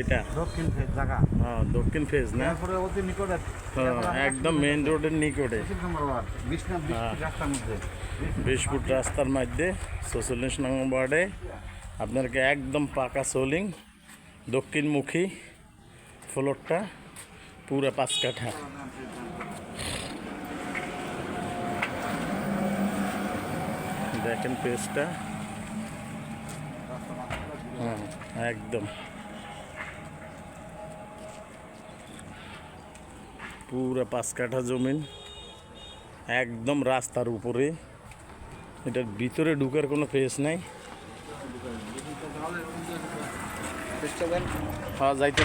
এটা। দক্ষিণ ফেজ জায়গা। হ্যাঁ, দক্ষিণ ফেজ না? তারপরে অতি নিকটে। হ্যাঁ, একদম মেইন রোডের নিকটে। হ্যাঁ। রাস্তার মধ্যে। বিশ ফুট রাস্তার মধ্যে ছচল্লিশ নম্বর ওয়ার্ডে। আপনাকে একদম পাকা সোলিং দক্ষিণমুখী ফ্লোরটা পুরো পাঁচ কাঠা। দেখেন পেজটা। হ্যাঁ একদম। পুরো পাঁচ কাঠা জমিন একদম রাস্তার উপরে। এটার ভিতরে ঢুকার কোনো ফেস নাই। যাইতে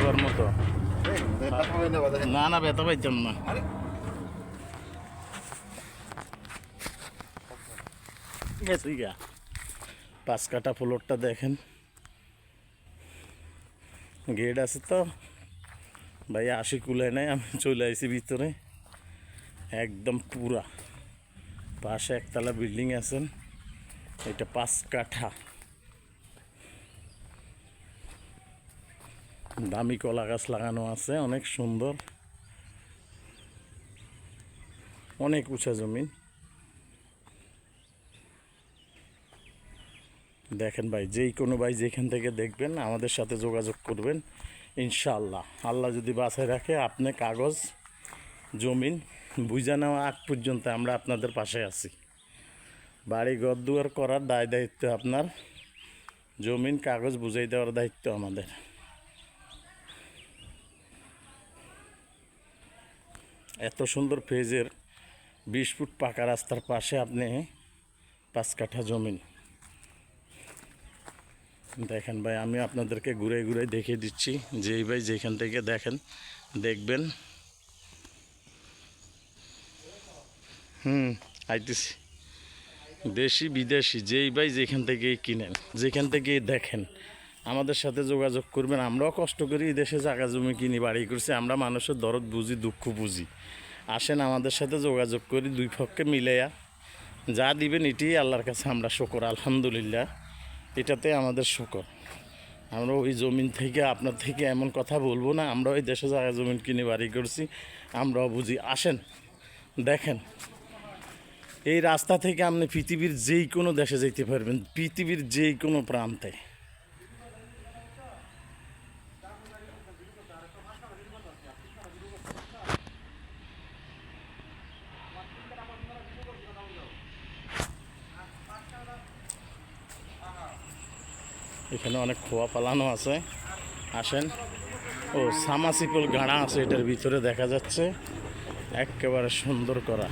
না না, ব্যথা পাইতাম না। পাঁচ কাটা ফ্লোরটা দেখেন। গেট আছে তো। ভাই আশি কুলায় নাই আমি চলে আসি ভিতরে। একদম পুরা। পাশে একতলা বিল্ডিং আছেন এটা পাঁচ কাঠা। দামি কলা গাছ লাগানো আছে, অনেক সুন্দর। অনেক উঁচা জমিন দেখেন ভাই, যেই কোনো ভাই যেখান থেকে দেখবেন, আমাদের সাথে যোগাযোগ করবেন। ইনশাআল্লাহ। আল্লাহ যদি বাসায় রাখে, আপনি কাগজ, জমিন বুঝা নেওয়া আগ পর্যন্ত আমরা আপনাদের পাশে আছি। বাড়ি ঘর দুয়ার করার দায় দায়িত্ব আপনার। জমিন, কাগজ বুঝাই দেওয়ার দায়িত্ব আমাদের। এত সুন্দর ফেজের বিশ ফুট পাকা রাস্তার পাশে আপনি পাঁচ কাঠা জমিন দেখেন ভাই, আমি আপনাদেরকে ঘুরে ঘুরে দেখিয়ে দিচ্ছি। যেই ভাই যেখান থেকে দেখেন, দেখবেন। হুম, আইতেছি। দেশি, বিদেশি, যেই ভাই যেখান থেকেই কিনেন, যেখান থেকেই দেখেন, আমাদের সাথে যোগাযোগ করবেন। আমরাও কষ্ট করি এই দেশে জায়গা জমি কিনি, বাড়ি করছি, আমরা মানুষের দরদ বুঝি, দুঃখ বুঝি। আসেন আমাদের সাথে যোগাযোগ করি, দুই পক্ষে মিলাইয়া। যা দিবেন এটাই আল্লাহর কাছে আমরা শকর, আলহামদুলিল্লাহ। এটাতে আমাদের শকর। আমরা ওই জমিন থেকে, আপনার থেকে এমন কথা বলব না আমরা ওই দেশে জায়গা জমিন কিনে বাড়ি করছি, আমরাও বুঝি। আসেন, দেখেন, এই রাস্তা থেকে আপনি পৃথিবীর যেই কোনো দেশে যেতে পারবেন, পৃথিবীর যেই কোনো প্রান্তে। এখানে অনেক খোয়া পালানো আছে। আসেন। ও, সামাসিপল গাড়া আছে এটার ভিতরে দেখা যাচ্ছে। একেবারে সুন্দর করা।